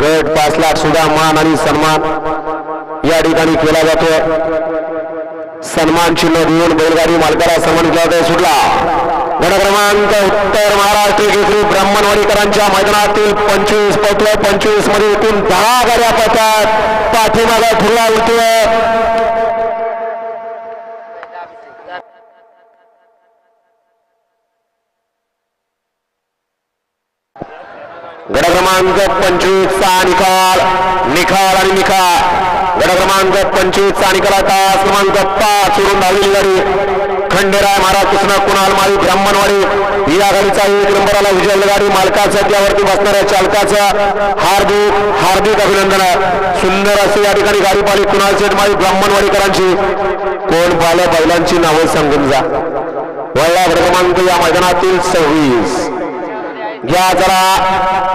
गट पाच लाख सुद्धा मान आणि सन्मान या ठिकाणी केला जातो सन्मान चिन्ह देऊन बैलगाडी मालकाला सन्मान केला जातो सुटला. गट क्रमांक उत्तर महाराष्ट्र केसरी ब्राह्मणवाडीकरांच्या मैदानातील पंचवीस पटलो पंचवीसमध्ये एकूण दहा गाड्या पडतात पाठीमागा ठुला उलटून गड क्रमांक पंचवीसचा निकाल. निकाल आणि निकाल. गड क्रमांक पंचवीसचा निकाल तास क्रमांक पाच सोडून धावलेली गाडी. खंडेराय महाराज कृष्ण कुणाल माळी ब्राह्मणवाडी. या गाडीचा एक नंबरला विजय गाडी. मालकाचा त्यावरती बसणाऱ्या चालकाचं हार्दिक हार्दिक अभिनंदन सुंदर असे या ठिकाणी गाडीपाडी कुणाल शेठ माळी ब्राह्मणवाडीकरांची. कोण पालं बैलांची नावं सांगून जा. वळला गड क्रमांक या मैदानातील सव्वीस. घ्या जरा.